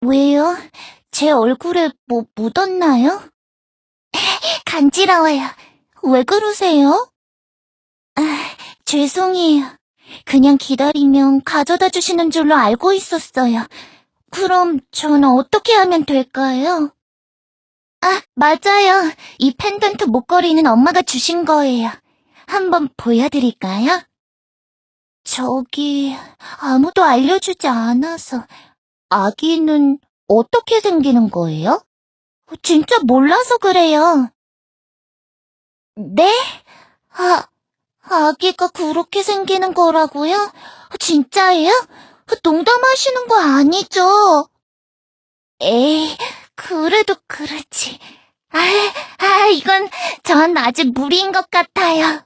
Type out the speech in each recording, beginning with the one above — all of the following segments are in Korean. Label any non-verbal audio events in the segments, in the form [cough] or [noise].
왜요? 제 얼굴에 뭐 묻었나요? 간지러워요. 왜 그러세요? 아, 죄송해요. 그냥 기다리면 가져다 주시는 줄로 알고 있었어요. 그럼 전 어떻게 하면 될까요? 아, 맞아요. 이 펜던트 목걸이는 엄마가 주신 거예요. 한번 보여드릴까요? 저기, 아무도 알려주지 않아서. 아기는 어떻게 생기는 거예요? 진짜 몰라서 그래요. 네? 아, 아기가 그렇게 생기는 거라고요? 진짜예요? 농담하시는 거 아니죠? 에이, 그래도 그렇지. 아, 아, 이건 전 아직 무리인 것 같아요.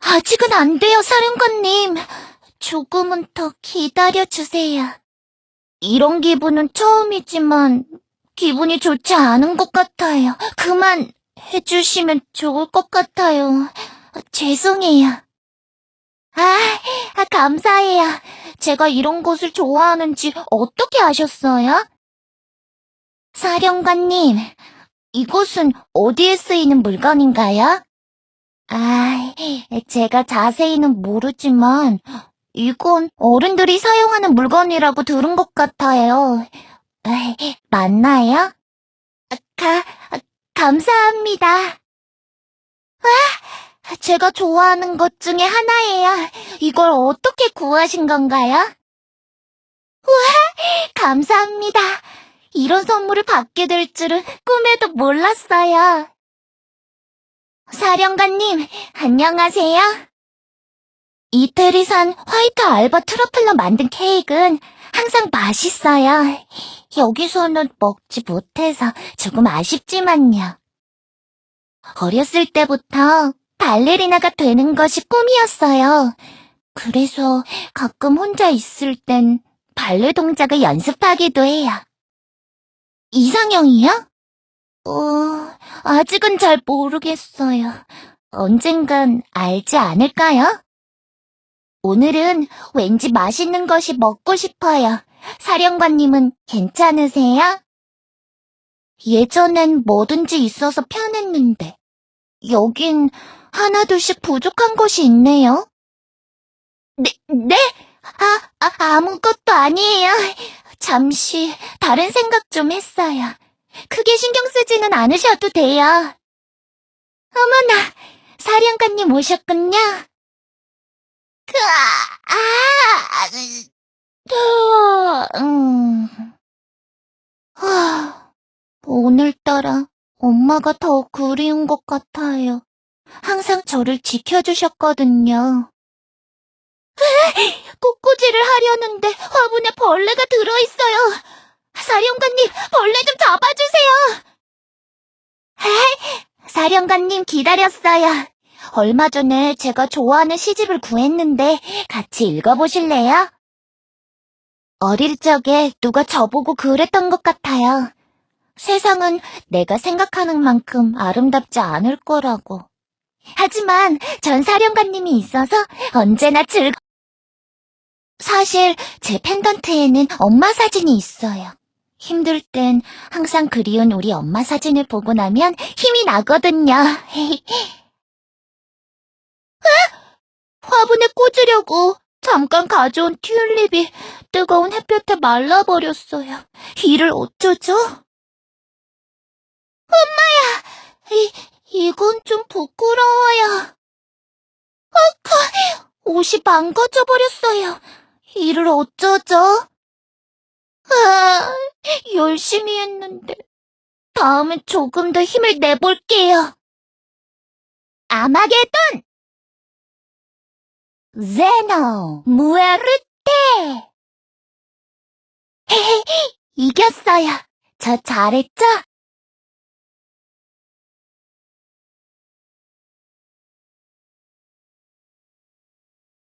아직은 안 돼요, 사령관님. 조금은 더 기다려주세요. 이런 기분은 처음이지만 기분이 좋지 않은 것 같아요. 그만 해주시면 좋을 것 같아요. 죄송해요. 아, 아, 감사해요. 제가 이런 것을 좋아하는지 어떻게 아셨어요? 사령관님, 이곳은 어디에 쓰이는 물건인가요? 아, 제가 자세히는 모르지만 이건 어른들이 사용하는 물건이라고 들은 것 같아요. [laughs] 맞나요? 가, 감사합니다. 와, 제가 좋아하는 것 중에 하나예요. 이걸 어떻게 구하신 건가요? 우와, 감사합니다. 이런 선물을 받게 될 줄은 꿈에도 몰랐어요. 사령관님, 안녕하세요. 이태리산 화이트 알바 트러플로 만든 케이크는 항상 맛있어요. 여기서는 먹지 못해서 조금 아쉽지만요. 어렸을 때부터 발레리나가 되는 것이 꿈이었어요. 그래서 가끔 혼자 있을 땐 발레 동작을 연습하기도 해요. 이상형이요? 어, 아직은 잘 모르겠어요. 언젠간 알지 않을까요? 오늘은 왠지 맛있는 것이 먹고 싶어요. 사령관님은 괜찮으세요? 예전엔 뭐든지 있어서 편했는데, 여긴 하나둘씩 부족한 것이 있네요. 네, 네? 아, 아, 아무것도 아니에요. 잠시 다른 생각 좀 했어요. 크게 신경 쓰지는 않으셔도 돼요. 어머나, 사령관님 오셨군요. 그, 아, 아, 음. 하, 오늘따라 엄마가 더 그리운 것 같아요. 항상 저를 지켜주셨거든요. [laughs] 꽃꽂이를 하려는데 화분에 벌레가 들어있어요. 사령관님, 벌레 좀 잡아주세요. [laughs] 사령관님 기다렸어요. 얼마 전에 제가 좋아하는 시집을 구했는데 같이 읽어보실래요? 어릴 적에 누가 저보고 그랬던 것 같아요. 세상은 내가 생각하는 만큼 아름답지 않을 거라고. 하지만 전 사령관님이 있어서 언제나 즐거... 사실 제 펜던트에는 엄마 사진이 있어요. 힘들 땐 항상 그리운 우리 엄마 사진을 보고 나면 힘이 나거든요. [laughs] 화분에 꽂으려고 잠깐 가져온 튤립이 뜨거운 햇볕에 말라버렸어요. 이를 어쩌죠? 엄마야! 이, 이건 좀 부끄러워요. 아까 옷이 망가져 버렸어요. 이를 어쩌죠? 아, 열심히 했는데. 다음엔 조금 더 힘을 내볼게요. 아마게돈! 제노, 무에르테! 헤헤, 이겼어요. 저 잘했죠?